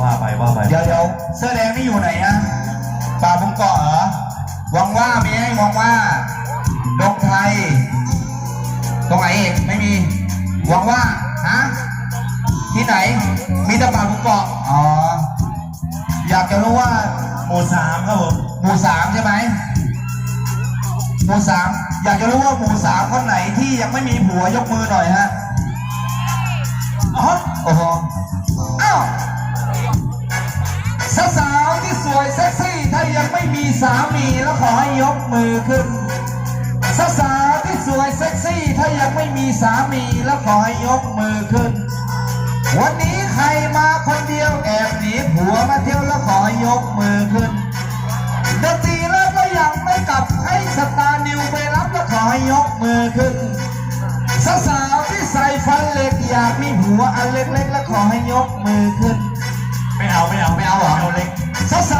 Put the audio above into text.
ว่าไปว่าไปเดี๋ยวเดี๋ยวเสื้อแดงนี่อยู่ไหนฮะป่าบุงเกาะเหรอวังว่ามีไหมวังว่าดงไทยตรงไหนเอกไม่มีวังว่าฮะที่ไหน มีแต่ป่าบุงเกาะอ๋ออยากจะรู้ว่าหมู่สามครับผมหมู่สามใช่ไหม หมู่สามอยากจะรู้ว่าหมู่สามคนไหนที่ยังไม่มีผัวยกมือหน่อยฮะอ๋อโอ้โหอ้าวสาวที่สวยเซ็กซี่ถ้ายังไม่มีสามีแล้วขอให้ยกมือขึ้นสาวๆที่สวยเซ็กซี่ถ้ายังไม่มีสามีแล้วขอให้ยกมือขึ้น วันนี้ใครมาคนเดียวแอบหนีผัวมาเที่ยวแล้วขอให้ยกมือขึ้น มือขึ้นสาวสาวที่ใส่ฟันเล็กอยากมีหัวอันเล็กๆ และขอให้ยกมือขึ้น ไม่เอาไม่เอาไม่เอาหรอเอาเล็กสาวส